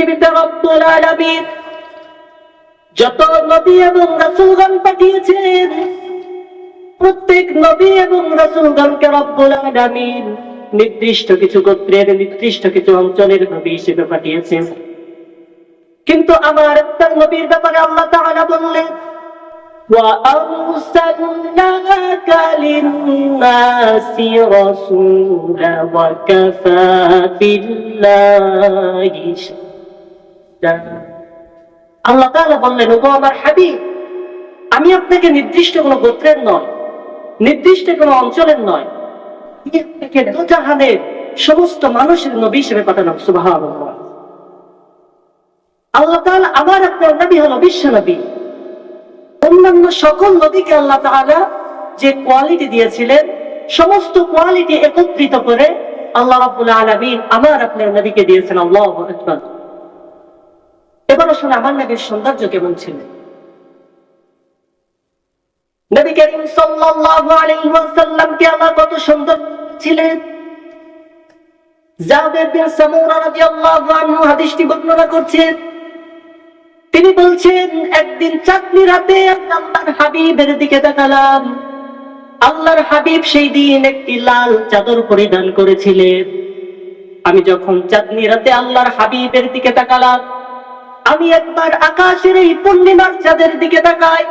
পৃথিবীতে রব্বুল আলামিন যত নবী এবং রাসূলগণ পাঠিয়েছেন প্রত্যেক নবী এবং রাসূলগণকে রব্বুল আলামিন নির্দিষ্ট কিছু গোত্রের নির্দিষ্ট কিছু অঞ্চলের নবী হিসেবে পাঠিয়েছেন কিন্তু আমার একটা নবীর ব্যাপারে আল্লাহ তাআলা বললেন وأرسلناك للناس رسولا وكفى بالله شهيدا আল্লাহ তাআলা বললেন, ওগো আমার হাবিব, আমি আপনাকে নির্দিষ্ট কোনো গোত্রের নয়, নির্দিষ্ট কোনো অঞ্চলের নয়। আপনাকে দুজাহানের সমস্ত মানুষের নবী হিসেবে পাঠালাম, সুবহানাল্লাহ। আল্লাহ তাআলা আমার আপনার নবী হলো বিশ্ব নবী। অন্যান্য সকল নবীকে আল্লাহ তাআলা যে কোয়ালিটি দিয়েছিলেন, সমস্ত কোয়ালিটি একত্রিত করে আল্লাহ রাব্বুল আলামিন আমার আপনার নবীকে দিয়েছেন, আল্লাহু আকবার। এবার আসলে আমার নবীর সৌন্দর্য কেমন ছিল? নবী করিম সাল্লাল্লাহু আলাইহি কত সুন্দর ছিলেন? বিন সামুরা রাদিয়াল্লাহু আনহু হাদিসটি বর্ণনা করছেন। তিনি বলছেন, একদিন চাঁদনি রাতে আল্লাহর হাবিবের দিকে তাকালাম। আল্লাহর হাবিব সেই দিন একটি লাল চাদর পরিধান করেছিলেন। আমি যখন চাঁদনি রাতে আল্লাহর হাবিবের দিকে তাকালাম আমি একবার আকাশের এই পূর্ণিমার চাঁদের দিকে তাকাই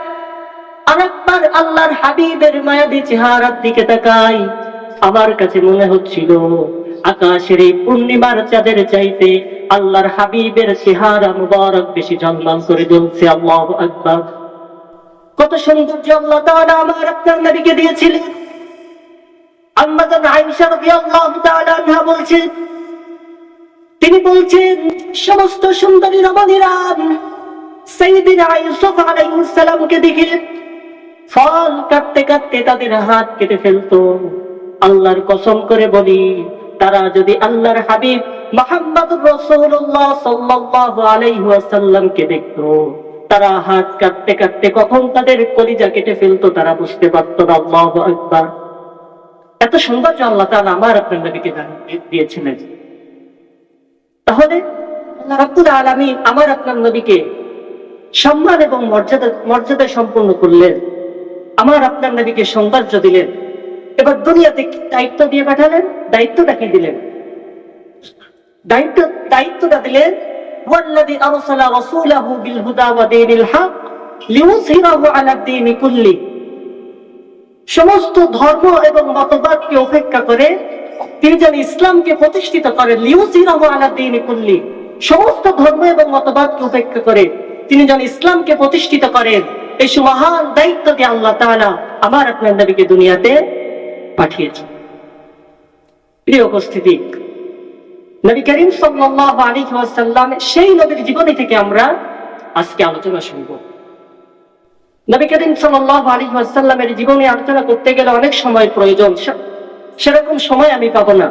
আরেকবার আল্লাহর হাবিবের মায়াবী চেহারার দিকে তাকাই। আমার কাছে মনে হচ্ছিল, আকাশের এই পূর্ণিমার চাঁদের চাইতে আল্লাহর হাবিবের চেহারা মুবারক বেশি ঝলমল করে জ্বলছে। আল্লাহ আকবার। কত সৌন্দর্য আল্লাহ তাআলা আমার আপনার নবীকে দিয়েছিলেন। আম্মা জান আয়েশা রাদিয়াল্লাহু তাআলা আনহা বলছেন তিনি বলছেন, সমস্ত সুন্দরী রমণীরা সাইয়্যিদিনা ইউসুফ আলাইহিস সালামকে দেখে ফল কাটতে কাটতে তাদের হাত কেটে ফেলতো। আল্লাহর কসম করে বলি, তারা যদি আল্লাহর হাবিব মোহাম্মদ রসুল্লাহ সাল্লাল্লাহু আলাইহি ওয়াসাল্লামকে দেখতো, তারা হাত কাটতে কাটতে কখন তাদের কলিজা কেটে ফেলতো তারা বুঝতে পারতো না। আল্লাহু আকবার। এত সৌন্দর্য আল্লাহ তাআলা আমার আপনার দিয়েছিলেন। তাহলে আল্লাহ রাব্বুল আলামিন আমার আপনার নবীকে সম্মান এবং মর্যাদা মর্যাদা সম্পন্ন করলেন আমার আপনার নবীকে সৌন্দর্য দিলেন এবার দুনিয়াতে কি দায়িত্ব দিয়ে পাঠালেন দায়িত্বটা কি দিলেন দায়িত্ব দায়িত্বটা দিলেন والذي أرسل رسوله بالهدى ودين الحق ليظهره على الدين كله সমস্ত ধর্ম এবং মতবাদকে উপেক্ষা করে তিনি যেন ইসলামকে প্রতিষ্ঠিত করেন লিউসিরাহু আলা দ্বীন কুল্লি, সমস্ত ধর্ম এবং মতবাদকে উপেক্ষা করে তিনি যেন ইসলামকে প্রতিষ্ঠিত করেন। এই মহান দায়িত্ব দিয়ে আল্লাহ তাআলা আমার আপনার নবীকে দুনিয়াতে পাঠিয়েছেন। প্রিয় উপস্থিতি, নবী করিম সাল্লাল্লাহু আলাইহি ওয়াসাল্লাম সেই নবীর জীবনী থেকে আমরা আজকে আলোচনা শুনব। নবী করিম সাল্লাল্লাহু আলাইহি ওয়াসাল্লামের জীবনী আলোচনা করতে গেলে অনেক সময় প্রয়োজন। সেরকম সময় আমি পাবো না।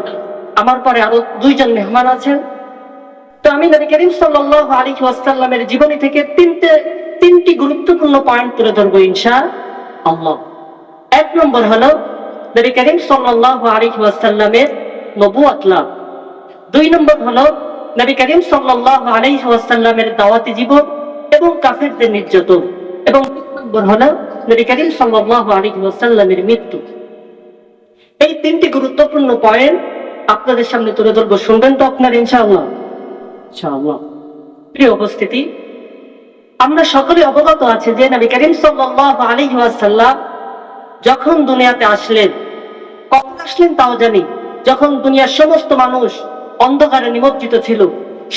আমার পরে আরও দুইজন মেহমান আছেন। তো আমি নবী করিম সাল্লাল্লাহু আলাইহি ওয়াসাল্লামের জীবনী থেকে তিনটে, তিনটি গুরুত্বপূর্ণ পয়েন্ট তুলে ধরবো ইনশা আল্লাহ এক নম্বর হলো, নবী করিম সাল্লাল্লাহু আলাইহি ওয়াসাল্লামের নবুয়াত লাভ। দুই নম্বর হলো, নবী করিম সাল্লাল্লাহু আলাইহি ওয়াসাল্লামের দাওয়াতি জীবন এবং কাফেরদের নির্যাতন। এবং তিন নম্বর হলো, নবী করিম সাল্লাল্লাহু আলাইহি ওয়াসাল্লামের মৃত্যু। এই তিনটি গুরুত্বপূর্ণ পয়েন্ট আপনাদের সামনে তুলে ধরবো। শুনবেন তো আপনার, ইনশাআল্লাহ। ইনশাআল্লাহ। প্রিয় উপস্থিতি, আমরা সকলে অবগত আছে যে নবী করিম সাল্লাল্লাহু আলাইহি ওয়াসাল্লাম যখন দুনিয়াতে আসলেন, কখন আসলেন তাও জানি, যখন দুনিয়ার সমস্ত মানুষ অন্ধকারে নিমজ্জিত ছিল,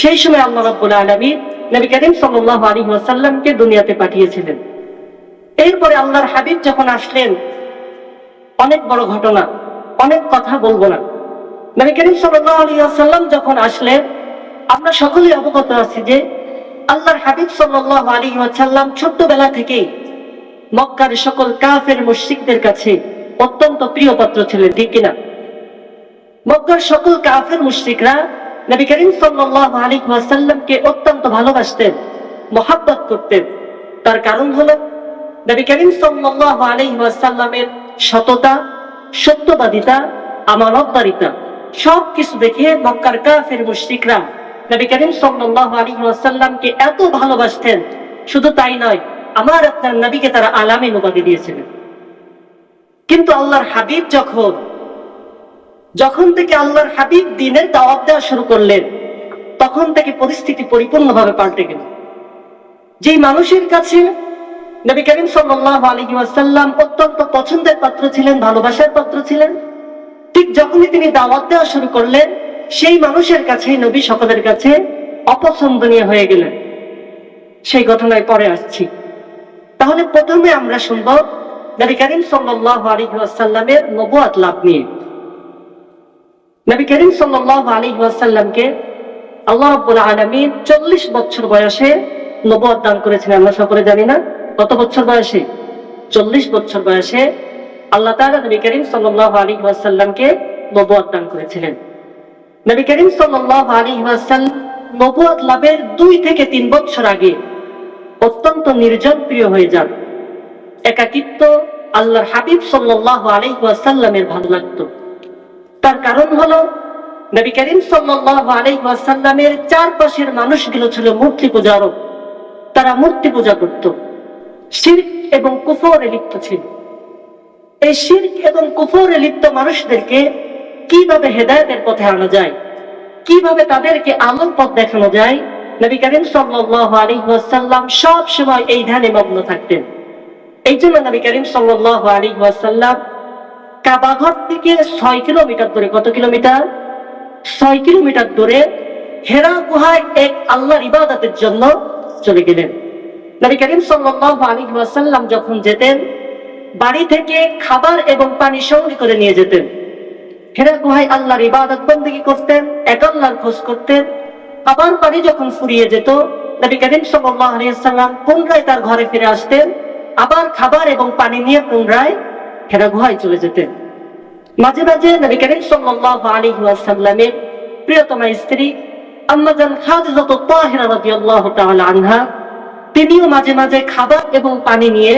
সেই সময় আল্লাহ রাব্বুল আলামিন নবী করিম সাল্লাল্লাহু আলাইহি ওয়াসাল্লামকে দুনিয়াতে পাঠিয়েছিলেন। এরপরে আল্লাহর হাবিব যখন আসলেন, অনেক বড় ঘটনা। অনেক কথা বলব না। সাল্লাল্লাহু আলাইহি ওয়াসাল্লাম যখন আসলেন, আমরা সকলেই অবগত আছি যে আল্লাহর হাবিব সাল্লাল্লাহু আলাইহি ওয়াসাল্লাম ছোট্টবেলা থেকেই মক্কার সকল কাফের মুশরিকদের কাছে অত্যন্ত প্রিয় পাত্র ছিলেন, ঠিক কিনা? মক্কার সকল কাফের মুশরিকরা নবী করিম সাল্লাল্লাহু আলাইহি ওয়াসাল্লামকে অত্যন্ত ভালোবাসতেন, মহাব্বত করতেন। তার কারণ হলো, নবী করিম সাল্লাল্লাহু আলাইহি ওয়াসাল্লামের সততা সত্যবাদিতা, আমানতদারিতা সব কিছু দেখে মক্কার কাফের মুশরিকরা নবী করিম সাল্লাল্লাহু আলাইহি ওয়াসাল্লামকে এত ভালোবাসতেন। শুধু তাই নয়, আমার আপনার নবীকে তারা আলামিন উপাধি দিয়েছিলেন। কিন্তু আল্লাহর হাবিব যখন যখন থেকে আল্লাহর হাবিব দিনের দাওয়াত দেওয়া শুরু করলেন, তখন থেকে পরিস্থিতি পরিপূর্ণভাবে পাল্টে গেল। যেই মানুষের কাছে নবী করিম সাল্লাল্লাহু আলাইহি ওয়াসাল্লাম অত্যন্ত পছন্দের পাত্র ছিলেন, ভালোবাসার পাত্র ছিলেন। ঠিক যখনই তিনি দাওয়াত দেওয়া শুরু করলেন, সেই মানুষের কাছে, নবী সকলের কাছে অপছন্দনীয় হয়ে গেলেন। সেই ঘটনায় পরে আসছি। তাহলে প্রথমে আমরা শুনব নবী করিম সাল্লাল্লাহু আলাইহি ওয়াসাল্লামের নবুয়াত লাভ নিয়ে। নবী করিম সাল্লাল্লাহু আলাইহি ওয়াসাল্লামকে আল্লাহ রাব্বুল আলামিন 40 বছর বয়সে নবুয়াত দান করেছেন আমরা সকলে জানি না। কত বছর বয়সে? 40 বছর বয়সে আল্লাহ তাআলা নবী করিম সাল্লাল্লাহু আলাইহি ওয়াসাল্লামকে নবুয়াত দান করেছিলেন। নবী করিম সাল্লাল্লাহু আলাইহি ওয়াসাল্লাম লাভের দুই থেকে তিন বছর আগে অত্যন্ত নির্জন প্রিয় হয়ে যান। একাকিত্ব আল্লাহর হাবিব সাল্লাল্লাহু আলাইহি ওয়াসাল্লামের ভালো লাগতো। তার কারণ হলো নবী করিম সাল্লাল্লাহু আলাইহি ওয়াসাল্লামের চারপাশের মানুষগুলো ছিল মূর্তি পূজারক তারা মূর্তি পূজা করত। শিরক এবং কুফরে লিপ্ত ছিল। এই শিরক এবং কুফরে লিপ্ত মানুষদেরকে কীভাবে হেদায়েতের পথে আনা যায়, কীভাবে তাদেরকে আলোর পথ দেখানো যায়, নবী করিম সাল্লাল্লাহু আলাইহি ওয়াসাল্লাম সব সময় এই ধ্যানে মগ্ন থাকতেন। এই জন্য নবী করিম সাল্লাল্লাহু আলাইহি ওয়াসাল্লাম কাবাঘর থেকে ছয় কিলোমিটার দূরে, কত কিলোমিটার? ছয় কিলোমিটার দূরে হেরা গুহায় এক আল্লাহর ইবাদতের জন্য চলে গেলেন। নবী করিম আলাইহি ওয়াসাল্লাম যখন যেতেন, বাড়ি থেকে খাবার এবং পানি সঙ্গে করে নিয়ে যেতেন। হেরা গুহায় আল্লাহর ইবাদত বন্দেগী করতেন, এক আল্লাহর খোঁজ করতেন। আবার পানি যখন ফুরিয়ে যেত, নবী করিম সাল্লাল্লাহু আলাইহি ওয়াসাল্লাম পুনরায় তার ঘরে ফিরে আসতেন, আবার খাবার এবং পানি নিয়ে পুনরায় হেরা গুহায় চলে যেতেন। মাঝে মাঝে নবী করিম সাল্লাল্লাহু আলাইহি ওয়াসাল্লামের প্রিয়তমা স্ত্রী আম্মাজান খাদিজাত তাহিরা রাদিয়াল্লাহু তাআলা আনহা তিনিও মাঝে মাঝে খাবার এবং পানি নিয়ে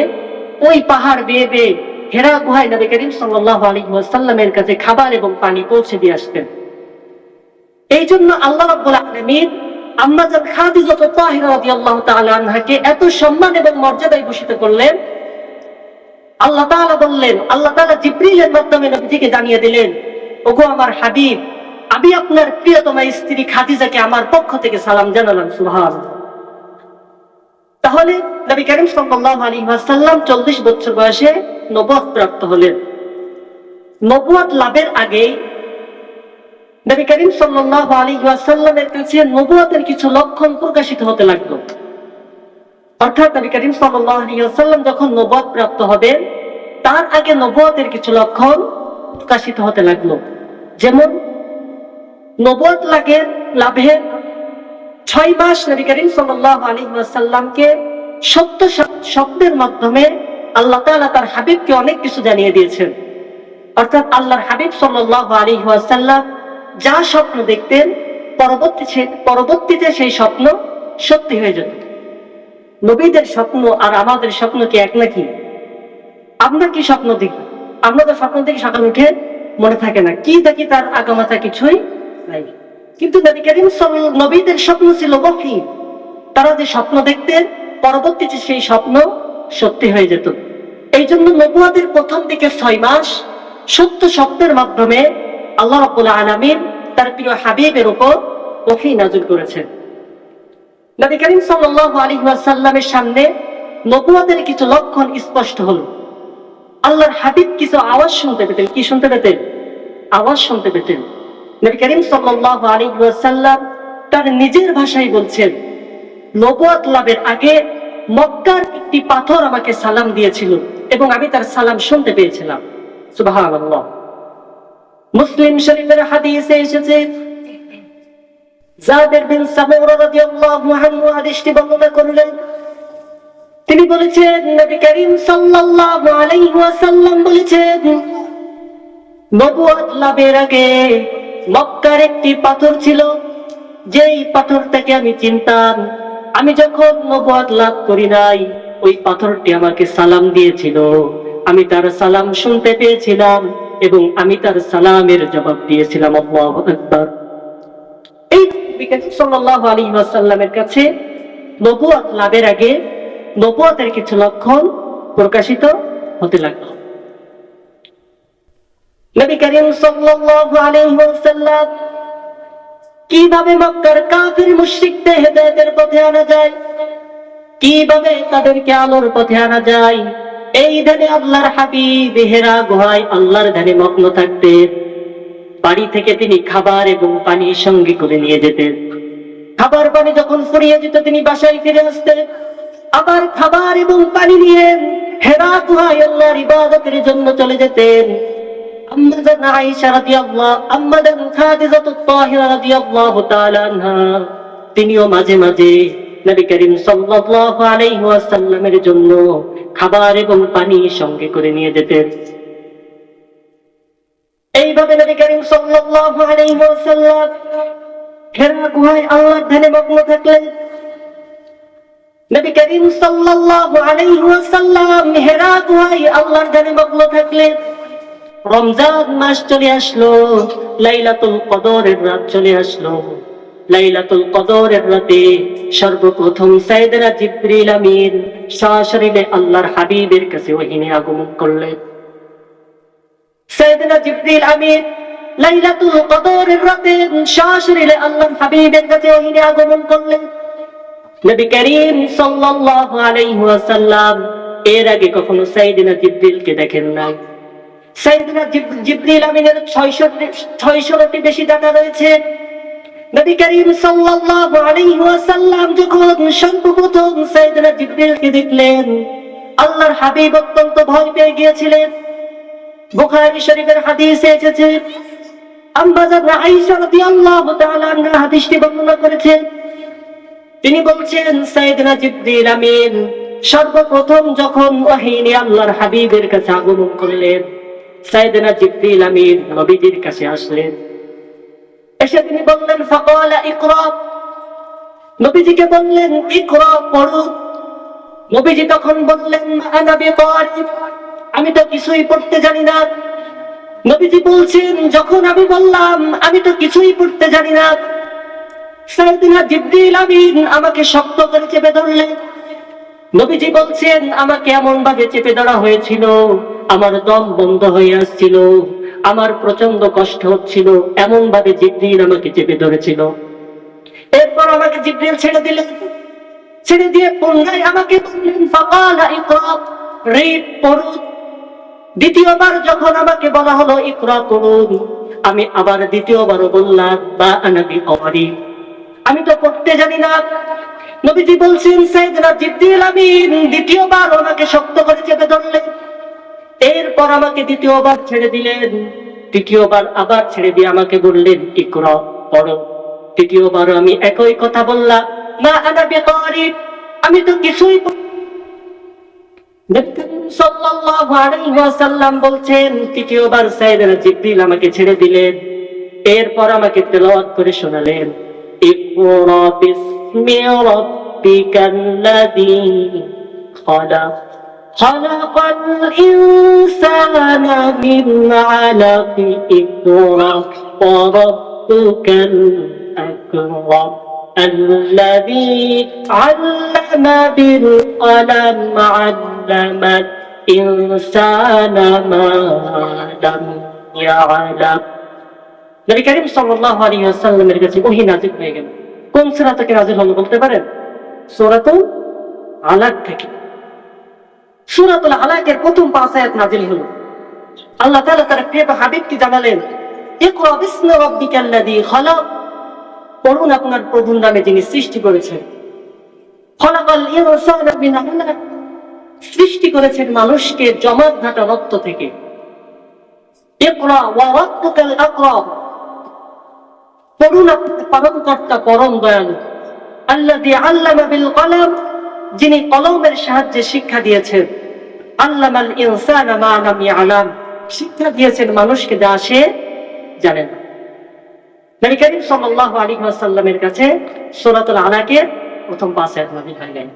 ওই পাহাড় বেয়ে বেয়ে হেরা গুহায় নবী করিম সাল্লাল্লাহু আলাইহি ওয়াসাল্লামের কাছে খাবার এবং পানি পৌঁছে দিয়ে আসতেন। এই জন্য আল্লাহ রাব্বুল আলামিন আম্মাজান খাদিজাত তাহিরা রাদিয়াল্লাহু তাআলা এত সম্মান এবং মর্যাদায় ভূষিত করলেন। আল্লাহ তাআলা বললেন, আল্লাহ তাআলা জিব্রিলের মাধ্যমে নবীজিকে জানিয়ে দিলেন, ওগো আমার হাবিব, আমি আপনার প্রিয়তমা স্ত্রী খাদিজাকে আমার পক্ষ থেকে সালাম জানালাম সুবহান তাহলে নবী করিম সাল্লাল্লাহু আলাইহি ওয়াসাল্লাম 40 বছর বয়সে নবুয়ত প্রাপ্ত হলেন। নবুয়ত লাভের আগে নবী করিম সাল্লাল্লাহু আলাইহি ওয়াসাল্লামের কাছে নবুয়তের কিছু লক্ষণ প্রকাশিত হতে লাগল। অর্থাৎ নবী করিম সাল্লাল্লাহু আলাইহি ওয়াসাল্লাম যখন নবুয়ত প্রাপ্ত হবেন, তার আগে নবুয়তের কিছু লক্ষণ প্রকাশিত হতে লাগল। যেমন, নবুয়ত লাগে লাভের ছয় মাস নবী করিম সাল্লাল্লাহু আলাইহি ওয়াসাল্লামকে সত্য শব্দের মাধ্যমে আল্লাহ তাআলা তার হাবিবকে অনেক কিছু জানিয়ে দিয়েছেন। অর্থাৎ আল্লাহর হাবিব সাল্লাল্লাহু আলাইহি ওয়াসাল্লাম যা স্বপ্ন দেখতেন, পরবর্তী পরবর্তীতে সেই স্বপ্ন সত্যি হয়ে যেত। নবীদের স্বপ্ন আর আমাদের স্বপ্ন কি এক নাকি? আমরা কি স্বপ্ন দেখি আমরা তো স্বপ্ন দেখি সকাল উঠে মনে থাকে না। কি দেখি তার আগামাথা কিছুই নাই। কিন্তু নবী করিম নবীদের স্বপ্ন ছিল ওহী তারা যে স্বপ্ন দেখতেন, পরবর্তীতে সেই স্বপ্ন সত্যি হয়ে যেত। এই জন্য নবুয়াদের প্রথম দিকে ছয় মাস সত্য স্বপ্নের মাধ্যমে আল্লাহ রাব্বুল আলামিন তার প্রিয় হাবিবের উপর ওহী নাযিল করেছেন। নবী করিম সাল্লাল্লাহু আলাইহি ওয়াসাল্লামের সামনে নবুয়াদের কিছু লক্ষণ স্পষ্ট হলো। আল্লাহর হাবিব কিছু আওয়াজ শুনতে পেতেন। কি শুনতে পেতেন? আওয়াজ শুনতে পেতেন। নবী করিম সাল্লাল্লাহু আলাইহি ওয়াসাল্লাম তার নিজের ভাষায় বলছেন, নবুয়াত লাভের আগে মক্কার একটি পাথর আমাকে সালাম দিয়েছিল এবং আমি তার সালাম শুনতে পেয়েছিলাম। সুবহানাল্লাহ। মুসলিম শরীফের হাদিসে এসেছে, জাবের বিন সামুরা রাদিয়াল্লাহু আনহু হাদিসটি বর্ণনা করলেন। তিনি বলেছেন, নবী করিম সাল্লাল্লাহু আলাইহি ওয়াসাল্লাম বলেছেন, নবুয়ত লাভের আগে মক্কার একটি পাথর ছিল, যেই পাথরটাকে আমি চিনতাম, আমি যখন নবুয়ত লাভ করি নাই, ওই পাথরটি আমাকে সালাম দিয়েছিল। আমি তার সালাম শুনতে পেয়েছিলাম এবং আমি তার সালামের জবাব দিয়েছিলাম আকবার। এই সাল্লাল্লাহু কাছে নবুয়ত লাভের আগে নবুয়তের কিছু লক্ষণ প্রকাশিত হতে লাগল। নবী করিম সাল্লাল্লাহু আলাইহি ওয়াসাল্লাম কীভাবে মক্কার কাফির হেদায়েতের পথে আনা যায়? কীভাবে তাদেরকে আলোর পথে আনা যায়? এই আল্লাহর হাবিব হেরা গুহায় আল্লাহর মগ্ন বাড়ি থেকে তিনি খাবার এবং পানি সঙ্গে করে নিয়ে যেতেন। খাবার পানি যখন ফুরিয়ে যেত, তিনি বাসায় ফিরে আসতেন। আবার খাবার এবং পানি নিয়ে হেরা গুহায় আল্লাহর ইবাদতের জন্য চলে যেতেন। তিনিও মাঝে মাঝে নবী করিম ওয়াসাল্লামের জন্য খাবার এবং পানি সঙ্গে করে নিয়ে যেতেন। এইভাবে নবী করিম ওয়াসাল্লাম হেরা গুহায় থাকলেন। নবী করিম ওয়াসাল্লাম হেরা গুহায় আল্লাহর ধ্যানে মগ্ন থাকলেন। রমজান মাস চলে আসলো, লাইলাতুল কদরের রাত চলে আসলো। লাইলাতুল কদরের রাতে সর্বপ্রথম সাইয়েদনা জিবরিল আমিন সশরীরে আল্লাহর হাবিবের কাছে ওহিনে আগমন করলেন। সাইয়েদনা জিবরিল আমিন লাইলাতুল কদরের রাতে সশরীরে আল্লাহর হাবিবের কাছে ওহিনে আগমন করলেন। নবী করিম সাল্লাল্লাহু আলাইহি ওয়াসাল্লাম এর আগে কখনো সাইয়েদনা জিবরিলকে দেখেন নাই। সাইয়েদনা জিব- জিবরিল আমিনের 600 বেশি রয়েছে। দেখলেন, আল্লাহর হাবিব অত্যন্ত ভয় পেয়ে গিয়েছিলেন। বুখারী শরীফের হাদিসে এসেছে হাদিসটি বর্ণনা করেছেন। তিনি বলছেন সাইয়েদনা জিবরিল আমিন সর্বপ্রথম যখন ওয়াহিনী আল্লাহর হাবিবের কাছে আগমন করলেন। সাইয়েদনা জিবরিল আমিন নবীজির কাছে আসলেন। এসে তিনি বললেন, ফাকালা ইকরা। নবীজিকে বললেন, ইকরা, পড়ো। নবীজি তখন বললেন, আনা বিকারি আমি তো কিছুই পড়তে জানি না। নবীজি বলছেন, যখন আমি বললাম, আমি তো কিছুই পড়তে জানি না। সাইয়েদনা জিবরিল আমিন আমাকে শক্ত করে চেপে ধরলেন। নবীজি বলছেন, আমাকে এমন ভাবে চেপে ধরা হয়েছিল আমার দম বন্ধ হয়ে আসছিল। আমার প্রচণ্ড কষ্ট হচ্ছিল। এমন ভাবে জিব্রিল আমাকে চেপে ধরেছিল। এরপর আমাকে জিব্রিল ছেড়ে দিলেন ছেড়ে দিয়ে পুনরায় আমাকে দ্বিতীয়বার যখন আমাকে বলা হলো ইকরা করুন আমি আবার দ্বিতীয়বারও বললাম বা আনাবি অমারি আমি তো পড়তে জানি না। নবীজি বলছেন, সাইয়েদনা জিবরিল আমিন, দ্বিতীয়বার ওনাকে শক্ত করে চেপে ধরলেন। এরপর আমাকে দ্বিতীয়বার ছেড়ে দিলেন। তৃতীয়বার আবার ছেড়ে দিয়ে আমাকে বললেন, ইকরা, পড়ো। তৃতীয়বার আমি একই কথা বললাম, মা আনা বিকারি আমি তো কিছুই বলছেন, তৃতীয়বার আমাকে ছেড়ে দিলেন। এরপর আমাকে করে শোনালেন, ইকরা বিসমি خلق الإنسان من علق اقرأ وربك الأكرم الذي علم بالقلم علم الإنسان ما لم يعلم নবী করিম সাল্লাল্লাহু আলাইহি ওয়াসাল্লামের কাছে ওহী নাযিল হয়ে গেল কোন সূরা থেকে নাযিল হলো বলতে পারেন সূরাতুল আলাক থেকে সূরাতুল আলাকের প্রথম পাঁচ আয়াত হলো। আল্লাহ তার হাবিবকে জানালেন আপনার প্রভুর নামে যিনি সৃষ্টি করেছেন। সৃষ্টি করেছেন মানুষকে জমাট ঘাটা রক্ত থেকে। পরম দয়ালু। আল্লাযী আল্লামা যিনি কলমের সাহায্যে শিক্ষা দিয়েছেন। আল্লামাল ইনসানা মা লাম শিক্ষা দিয়েছেন মানুষকে যা সে জানে না। নবী করিম সাল্লাল্লাহু আলাইহি ওয়াসাল্লামের কাছে সূরাতুল আলাকের প্রথম আয়াত নাযিল হয়ে গেল।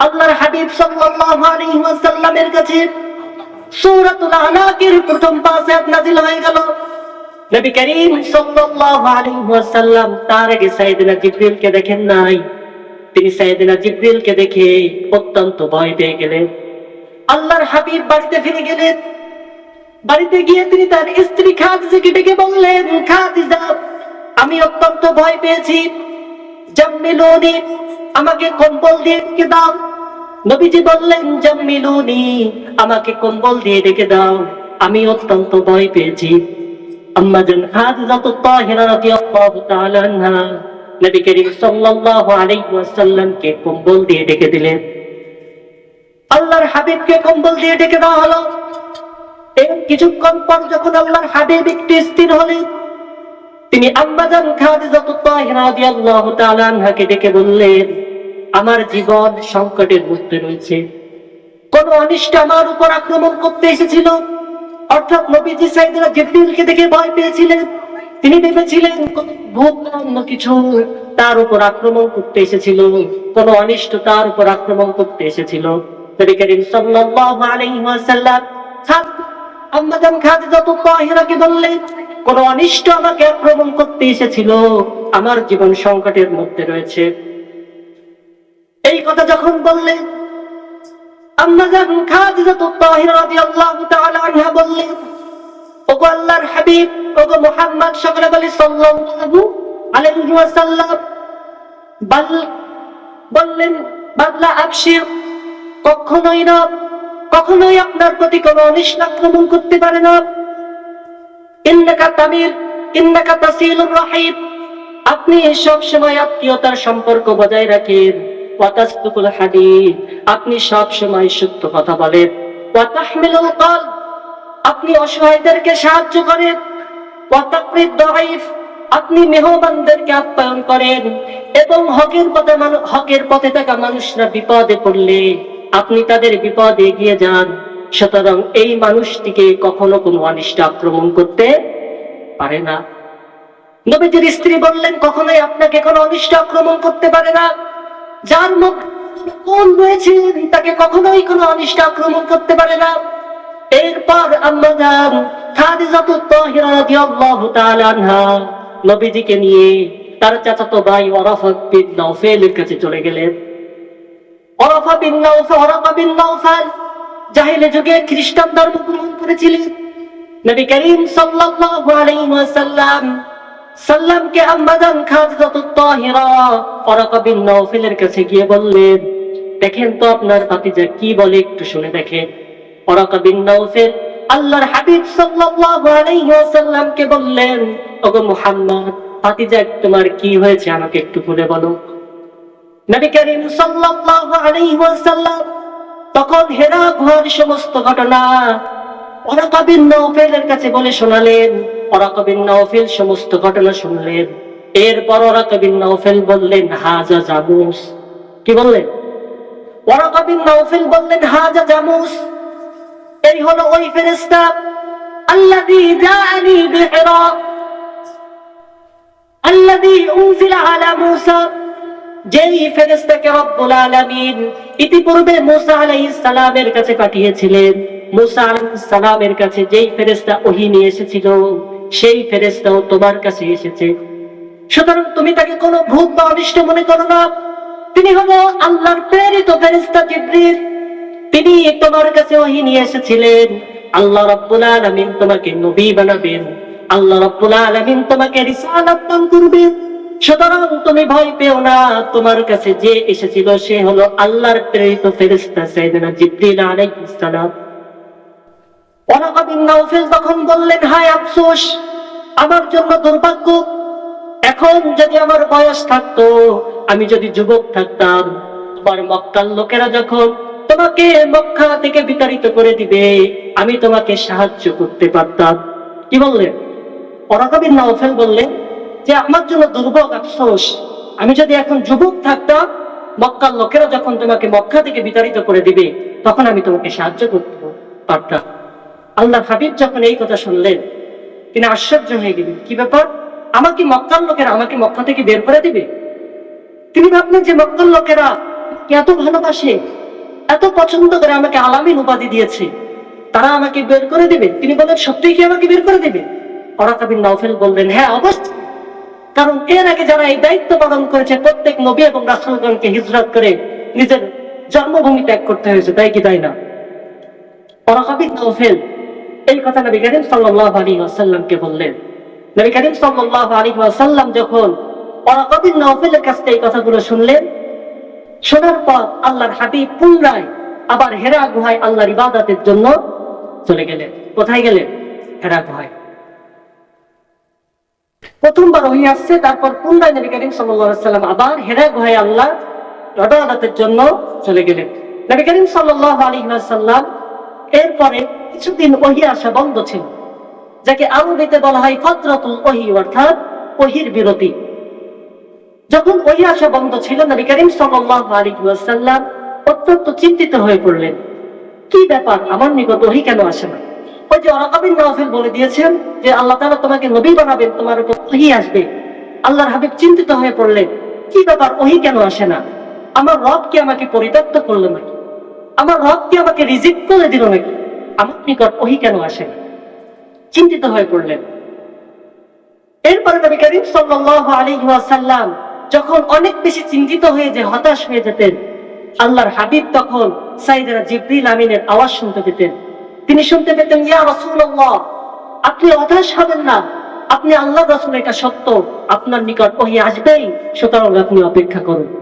আল্লাহর হাবিব সাল্লাল্লাহু আলাইহি ওয়াসাল্লামের কাছে সূরাতুল আলাকের প্রথম আয়াত নাযিল হয়ে গেল। নবী করিম সাল্লাল্লাহু আলাইহি ওয়াসাল্লাম তার আগে সাইয়েদনা জিবরিলকে দেখেন নাই। তিনি সাইয়েদনা জিবরিলকে দেখে অত্যন্ত ভয় পেয়ে গেলেন। আল্লাহর হাবিব বাড়িতে ফিরে গেলেন। বাড়িতে গিয়ে তিনি তার স্ত্রী খাদিজাকে ডেকে বললেন, খাদিজা, আমি অত্যন্ত ভয় পেয়েছি। জাম্মিলুনি, আমাকে কম্বল দিয়ে ডেকে দাও। নবীজি বললেন, জাম্মিলুনি, আমাকে কম্বল দিয়ে ডেকে দাও। আমি অত্যন্ত ভয় পেয়েছি। আম্মা জান খাদিজা তো তাহিরা রাদিয়াল্লাহু তাআলা আনহা নবী করিম সাল্লাল্লাহু আলাইহি ওয়াসাল্লামকে কম্বল দিয়ে ডেকে দিলেন। আল্লাহর হাবিবকে কম্বল দিয়ে ডেকে দেওয়া হলো। এর কিছুক্ষণ পর যখন আল্লাহর হাবিব একটু স্থির হলেন, তিনি আম্মাজান রাদিয়াল্লাহু তাআলা আনহাকে ডেকে বললেন, আমার জীবন সংকটের মধ্যে রয়েছে। কোন অনিষ্ট আমার উপর আক্রমণ করতে এসেছিল। অর্থাৎ নবীজি সাইদরা জিব্রিলকে দেখে ভয় পেয়েছিলেন। তিনি ভেবেছিলেন ভূত অন্য কিছু তার উপর আক্রমণ করতে এসেছিল, কোন অনিষ্ট তার উপর আক্রমণ করতে এসেছিল। কোন অনিষ্ট আমাকে আক্রমণ করতে এসেছিল, আমার জীবন সংকটের মধ্যে রয়েছে। এই কথা যখন বললেন আম্মাজান বললেন, ওগো আল্লাহর হাবিব কখনোই না, কখনোই আপনার প্রতি অনিষ্ট আক্রমণ করতে পারে না। আপনি সব সময় আত্মীয়তার সম্পর্ক বজায় রাখেন। আপনি সব সময় সত্য কথা বলেন। আপনি অসহায়দেরকে সাহায্য করেন। আপনি মেহমানদেরকে আপ্যায়ন করেন এবং হকের পথে হকের পথে থাকা মানুষরা বিপদে পড়লে আপনি তাদের বিপদে এগিয়ে যান। সুতরাং এই মানুষটিকে কখনো কোনো অনিষ্ট আক্রমণ করতে পারে না। নবীজির স্ত্রী বললেন, কখনোই আপনাকে কোনো অনিষ্ট আক্রমণ করতে পারে না। যার কোন রয়েছে, তাকে কখনোই কোনো অনিষ্ট আক্রমণ করতে পারে না। এরপর আম্মা নবীজিকে নিয়ে তার চাচাতো ভাই ওরাফা বিন কাছে চলে গেলেন। ওরাফা বিন ওরাফা বিন জাহিলে যুগে খ্রিস্টান ধর্ম গ্রহণ করেছিলেন। নবী করিম সাল্লাল্লাহু আলাইহি ওয়াসাল্লাম সাল্লামকে আম্মাদান খাদিজাতু তাহিরা, ওরাফা বিন নাউফেলের কাছে গিয়ে বললেন, দেখেন তো আপনার ভাতিজা কি বলে একটু শুনে দেখেন। ওরাকা বিন নাউফেল আল্লাহর হাবিব সাল্লাল্লাহু আলাইহি ওয়াসাল্লামকে বললেন, ওগো মুহাম্মদ, ভাতিজা, তোমার কি হয়েছে? আমাকে একটু খুলে বলো। নবী করিম সাল্লাল্লাহু আলাইহি ওয়াসাল্লাম তখন হেরা গুহার সমস্ত ঘটনা ওরাকা বিন নাউফেলের কাছে বলে শোনালেন। ওরাকা বিন নাউফেল সমস্ত ঘটনা শুনলেন। এরপর ওরাকা বিন নাউফেল বললেন, হাজা জামুস। কি বললেন? ওরাকা বিন নাউফেল বললেন, হাজা জামুস। এই হলো ওই ফেরেস্তা আল্লাযী জাআনি আলা মূসা। যেই ফেরেশতাকে রব্বুল আলামিন ইতিপূর্বে মুসা আলাইহিস সালামের কাছে পাঠিয়েছিলেন, মুসা আলাইহিস সালামের কাছে যেই ফেরেশতা ওহী নিয়ে এসেছিল, সেই ফেরেশতাও তোমার কাছে এসেছে। সুতরাং তুমি তাকে কোনো ভূত বা অনিষ্ট মনে করো না। তিনি হলো আল্লাহর প্রেরিত ফেরেশতা জিবরিল। তিনি তোমার কাছে ওহী নিয়ে এসেছিলেন। আল্লাহ রাব্বুল আলামিন তোমাকে নবী বানাবেন। আল্লাহ রাব্বুল আলামিন তোমাকে রিসালাত দান করবেন। সুতরাং তুমি ভয় পেও না, তোমার কাছে যে এসেছিল সে হলো আল্লাহর প্রেরিত ফেরেশতা সাইয়েদনা জিবরিল আলাইহিস সালাম। ওয়ারাকা বিন নাউফেল তখন বললেন, হায় আফসোস, আমার জন্য দুর্ভাগ্য। এখন যদি আমার বয়স থাকতো, আমি যদি যুবক থাকতাম, তোমার মক্কার লোকেরা যখন তোমাকে মক্কা থেকে বিতাড়িত করে দিবে। আমি তোমাকে সাহায্য করতে পারতাম। কি বললেন? পরাকাবিন নাওফেল বললেন যে, আমার জন্য দুর্ভোগ আফসোস। আমি যদি এখন যুবক থাকতাম, মক্কার লোকেরা যখন তোমাকে মক্কা থেকে বিতাড়িত করে দিবে, তখন আমি তোমাকে সাহায্য করতে পারতাম। আল্লাহ হাবিব যখন এই কথা শুনলেন, তিনি আশ্চর্য হয়ে গেলেন। কি ব্যাপার? আমাকে মক্কার লোকেরা আমাকে মক্কা থেকে বের করে দিবে? তিনি ভাবলেন যে, মক্কার লোকেরা এত ভালোবাসে এত পছন্দ করে আমাকে আলামিন উপাধি দিয়েছে। তারা আমাকে বের করে দেবে। তিনি বলেন, সত্যিই কি আমাকে বের করে দেবে? ওরাকাবিন নওফেল বললেন হ্যাঁ অবশ্যই। কারণ এর আগে যারা এই দায়িত্ব পালন করেছে, প্রত্যেক নবী এবং রাসুলগণকে হিজরত করে নিজের জন্মভূমি ত্যাগ করতে হয়েছে, তাই কি তাই না? ওরাকাবিন নওফেল এই কথা নবী করিম সাল্লাল্লাহু আলাইহি ওয়াসাল্লামকে বললেন। নবী করিম সাল্লাল্লাহু আলাইহি ওয়াসাল্লাম যখন ওরাকাবিন নওফেলের কাছ থেকে এই কথাগুলো শুনলেন শোনার পর আল্লাহর হাবিব পুনরায় আবার হেরা গুহায় আল্লাহর ইবাদতের জন্য চলে গেলেন। কোথায় গেলেন? হেরা গুহায়। প্রথমবার ওহি আসছে, তারপর পুনরায় নবী করিম সাল্লাম আবার হেরা গুহায় আল্লাহ ইবাদতের জন্য চলে গেলেন। নবী করিম সাল্লাল্লাহু আলাইহি ওয়াসাল্লাম এরপরে কিছুদিন ওহি আসা বন্ধ ছিল, যাকে আরবিতে বলা হয় ফতরাতুল ওহি, অর্থাৎ ওহির বিরতি। যখন ওহি আসা বন্ধ ছিল, নবী করিম ওয়াসাল্লাম অত্যন্ত চিন্তিত হয়ে পড়লেন। কি ব্যাপার? আমার নিকট ওহি কেন আসে না? ওই যে ওরাকাবিন নওয়াফিল বলে দিয়েছেন যে আল্লাহ তাআলা তোমাকে নবী বানাবেন, তোমার উপর ওহি আসবে। আল্লাহর হাবিব চিন্তিত হয়ে পড়লেন, কি ব্যাপার? ওহি কেন আসে না? আমার রব কি আমাকে পরিত্যক্ত করল নাকি? আমার রব কি আমাকে করে দিল নাকি? আমার নিকট ওহি কেন আসে না? চিন্তিত হয়ে পড়লেন। এরপরে নবী করিম সাল্লাল্লাহু আলাইহি ওয়াসাল্লাম যখন অনেক বেশি চিন্তিত হয়ে যে, হতাশ হয়ে যেতেন, আল্লাহর হাবিব তখন সাইদেরা জিবরিল আমিনের আওয়াজ শুনতে পেতেন। তিনি শুনতে পেতেন, ইয়া রসুল আপনি হতাশ হবেন না। আপনি আল্লাহ রসুল এটা সত্য। আপনার নিকট ওহি আসবেই, সুতরাং আপনি অপেক্ষা করুন।